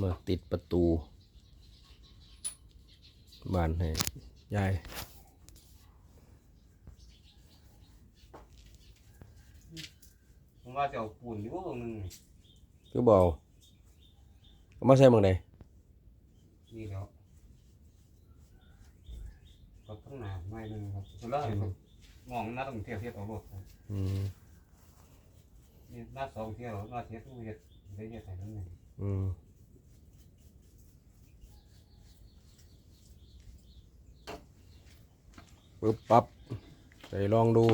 มาติดประตูบ้านให้ยายผมว่าจะเอาปูนอยู่ตรงนึงก็บเอกเอามาใส่เมืองใดนี่แล้วก็ต้องหนาไม่นึงครับสุดแล้วเห็นผมมองหน้าต้องเที่ยวเที่ยวเอารถครับอืมนี่หน้าสองเที่ยวหน้าเที่ยวทุกเที่ยวได้เที่ยวใส่นั่นเองอืม ปึ๊บปั๊บใส่ลองดู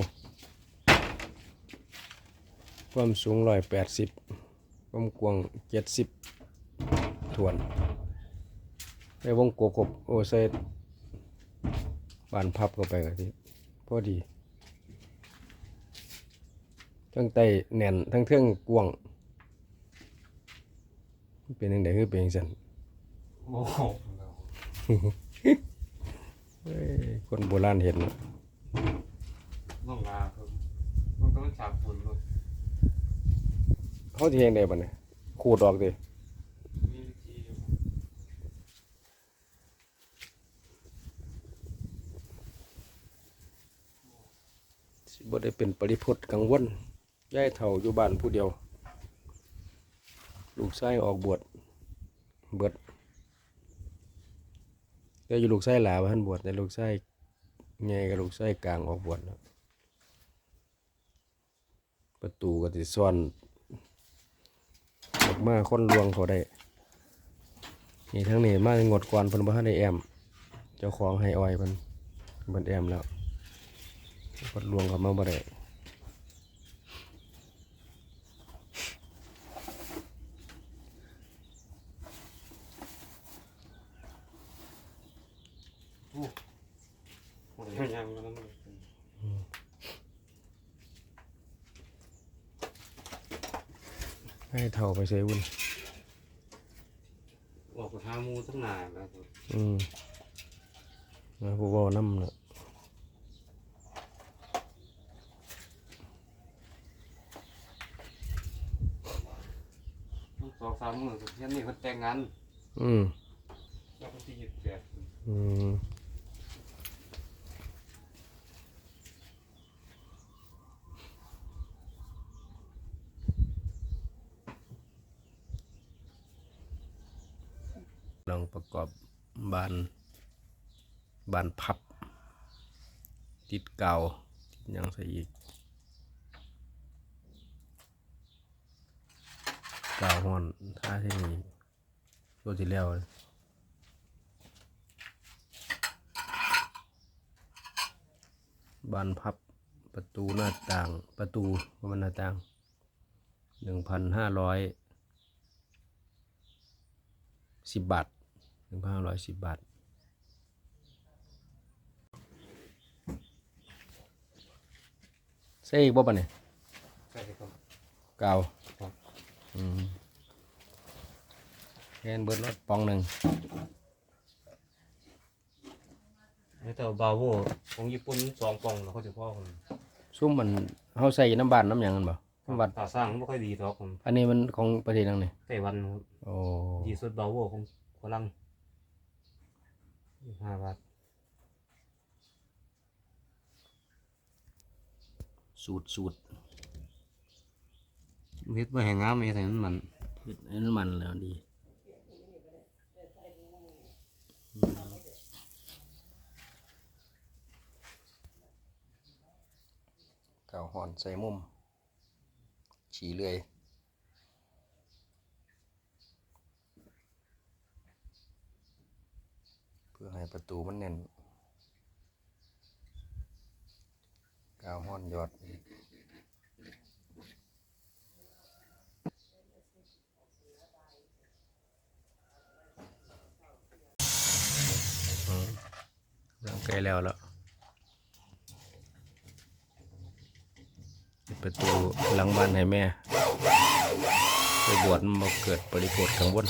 ความสูงร้อยแปดสิบความกว้างเจ็ดสิบทวนใส่วงกบกบโอ้ใส่บานพับเข้าไปก็ดีพอดี ทั้งไตแน่นทั้งเทื่องกว้างเป็นยังไงคือเป็นยังไงโอ้โหเอ้ย คนโบราณเห็นเนาะต้องลาครับมันต้องฉาบปูนรถเขาที่เห็นได้ปะเนี่ยขูดออกดิมีวิธีอยู่สิบ่ได้เป็นปริพจน์กังวลย้ายเฒ่าอยู่บ้านผู้เดียว ลูกชายออกบวชเบิด แต่อยู่ลูกชายหลาว่าท่านบวชแต่ลูกชายไงกับลูกชายกลางออกบวชนะประตูก็สิซ่อนออกมาคนลวงเขาได้ นี่ทั้งนี้มางดก่อนเพิ่นบ่ทันได้แอม เจ้าของให้ออยเพิ่นเพิ่นแอมแล้วพิ่นลวงเขามาบ่ได้ โอ้ยยังยังมันให้เท่าไปใช้วุ่นออกไปหาหมูตั้งนานแล้วครับอืมนะผู้เว่าน้ำเนาะต้องสองสามมื้อเที่ยงนี้เขาแต่งงานอืมแล้วก็ที่ยี่สิบแปดอืม ลองประกอบบานบานพับ ติดเก่าติดยังใส่อีกกาห่อนท่าที่นี่ตัวที่แล้วบานพับประตูหน้าต่างประตูประมาณหน้าต่างหนึ่งพันห้าร้อยสิบบาท หนึ่งพันห้าร้อยสิบบาทใส่อีกบ่ปะเนี่ยใช่ครับกาวครับอืมแค่นเบิร์ดรถปองหนึ่งแล้วแต่บาโวของญี่ปุ่นสองปองแล้วเขาจะพ่อคนซุ่มมันเฮาใส่น้ำบานน้ำหยังกันบ่น้ำบานตาสร้างไม่ค่อยดีหรอกผมอันนี้มันของประเทศนังนี่ไต้หวันครับโอ้ดีสุดบาโวของฝรั่ง ยี่สิบห้าบาทสูตรสูตรเม็ดไม่แห้งงามไม่ใส่น้ำมันเฮ็ดให้น้ำมันแล้วดีเก่าหอนใส่มุมฉีเลื่อย พื่อให้ประตูมันแน่นกาวห้อนยอดร่างกล้แล้วแล้วประตูหลังบ้านให้แม่ ไปบวชมาเกิดปริโภทข้างบน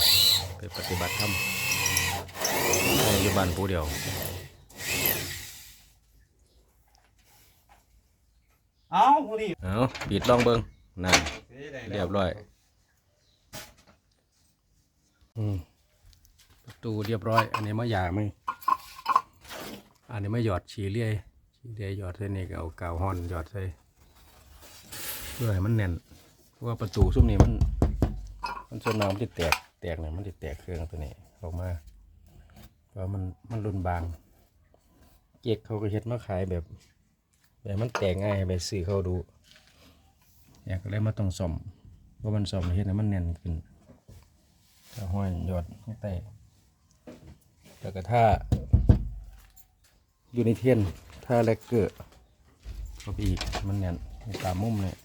ไปปฏิบัติธรรม บ้านผู้เดียวเอ้าพอดีเอาปิดลองเบิงนั่นเรียบร้อยอืมประตูเรียบร้อย อันนี้มาหยาไหมอันนี้ไม่หยอดฉีเลียฉีเลียหยอดใส่นี่ก็เอากาวห่อนหยอดใส่เพื่อให้มันแน่นเพราะว่าประตูซุ้มนี้มัน มันส่วนน้ำมันจะแตกแตกเนี่ยมันจะแตกเครื่องตัวนี้ออกมา เพราะมันมันรุนบาง เก๊กเขาก็เฮ็ดมาขายแบบ แบบมันแตกง่ายไปซื้อเขาดู อยากเลยมาต้องซ่อมเพรามันซ่อมเฮ็ดให้มันแน่นขึ้นถ้าห้อยยอดข้างใต้แล้วก็ถ้าอยู่ในเทียนถ้าแลกเกอร์เข้าไปอีกมันแน่นตามมุมเนี่ย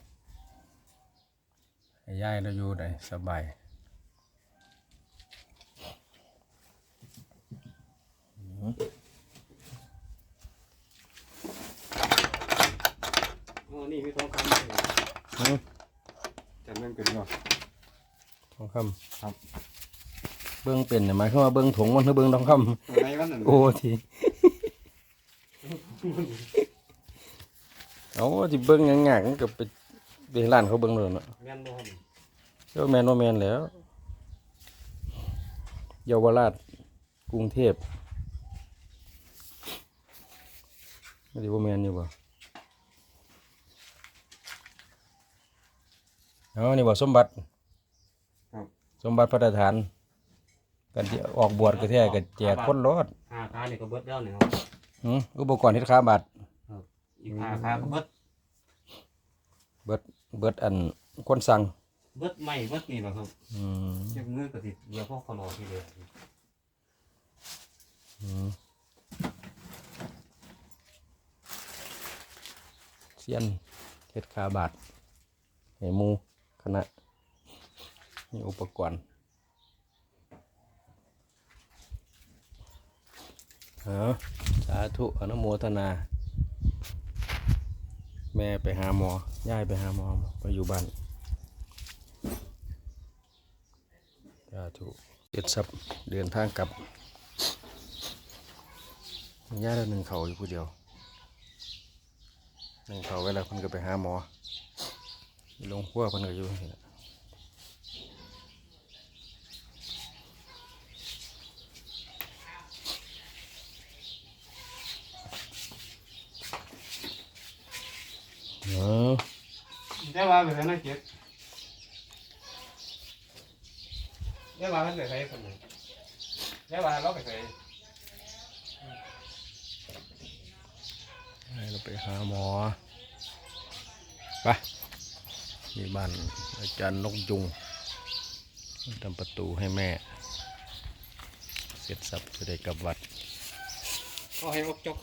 ย้ายเราอยู่ได้สบาย อ๋อนี่มีทองคำด้วยอืมจำแม่นเป็นบ่ทองคำครับเบิ้งเป็นเนี่ยหมายความว่าเบิ้งถุงมันคือเบิ้งทองคตัวไหนวันนั้นำโอ้ทีเอาที่เบิ้งงางๆมันก็ไปไปร้านเขาเบิ้งเลยเนาะแม่นบ่ครับเจ้าแมนว่าแมนแหล้วเยาวราชกรุงเทพไม่ได้ว่าแมนอยู่บ่เอานี่บ่สมบัติครับสมบัติพระราชทานกันที่ออกบวชก็แท้ก็แจกคนรอดห้าขานี่ก็เบิดแล้วเนี่ยครับหืมอุปกรณ์เฮ็ดค้าบัตรอีกห้าขาก็เบิดเบิดเบิดอันคนสั่งเบิดไม่เบิดนี่แหละครับอืมเจ็บมือก็ติดเดี๋ยวพวกขนอทีเดียวอืม เซียนเฮ็ดคาบัตรให้หมูคณะมีอุปกรณ์เอาสาธุอนุโมทนา แม่ไปหาหมอย่ายไปหาหมอไปอยู่บ้านสาธุเจ็ดสับเดินทางกลับย่ายแล้วหนึ่งเขาอยู่ผู้เดียว หนึ่งเขาเวลาเพิ่นก็ไปหาหมอลงขั้วเพิ่นก็อยู่นี่แหละเนาะได้ว่าไปแล้นเจ็ดได้ว่ามันไปใส่คนหนได้ว่าเราไปใส่ ให้เรา ไปหาหมอไปนี่บ้านอาจารย์นกยุงทำประตูให้แม่ เสร็จสับจะได้กลับวัดก็ให้ออกจกครับ